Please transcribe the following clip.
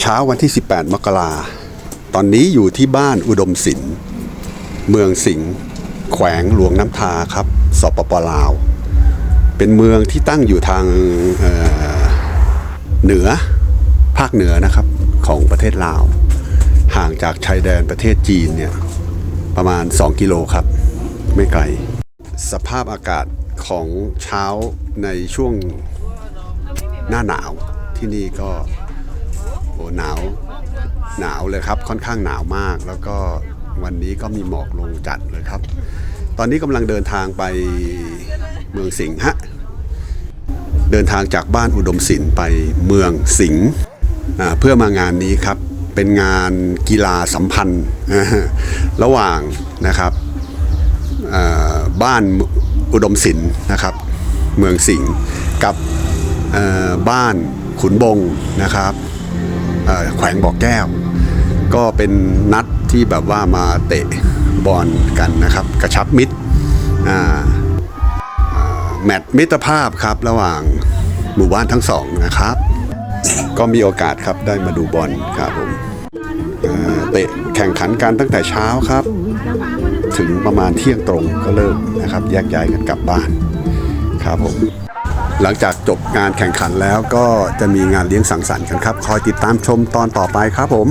เช้าวันที่ 18 มกราตอนนี้อยู่ที่บ้านอุดมศิลป์เมืองสิงห์แขวงหลวงน้ำทาครับสปปลาว เป็นเมืองที่ตั้งอยู่ทางเเหนือภาคเหนือนะครับของประเทศลาว ห่างจากชายแดนประเทศจีนเนี่ยประมาณ 2 กิโลครับ ไม่ไกล สภาพอากาศของเช้าในช่วงหน้าหนาวที่นี่ก็ หนาวหนาวเลยครับค่อนข้างหนาวมาก แล้วก็วันนี้ก็มีหมอกลงจัดเลยครับ ตอนนี้กำลังเดินทางไปเมืองสิงห์ฮะเดินทางจากบ้านอุดมศิลป์ไปเมืองสิงห์เพื่อมางานนี้ครับเป็นงานกีฬาสัมพันธ์ระหว่างนะครับบ้านอุดมศิลป์นะครับ เมืองสิงห์กับบ้านขุนบงนะครับ แขวงบ่อแก้ว ก็เป็นนัดที่แบบว่ามาเตะบอลกันนะครับ กระชับมิตรแมตช์มิตรภาพครับระหว่างหมู่บ้านทั้งสองนะครับ ก็มีโอกาสครับได้มาดูบอลครับผมเอ่อเตะแข่งขันกันตั้งแต่เช้าครับ ถึงประมาณเที่ยงตรงก็เลิกนะครับแยกย้ายกันกลับบ้านครับผม หลังจากจบงานแข่งขันแล้วก็จะมีงานเลี้ยงสังสรรค์กันครับ คอยติดตามชมตอนต่อไปครับผม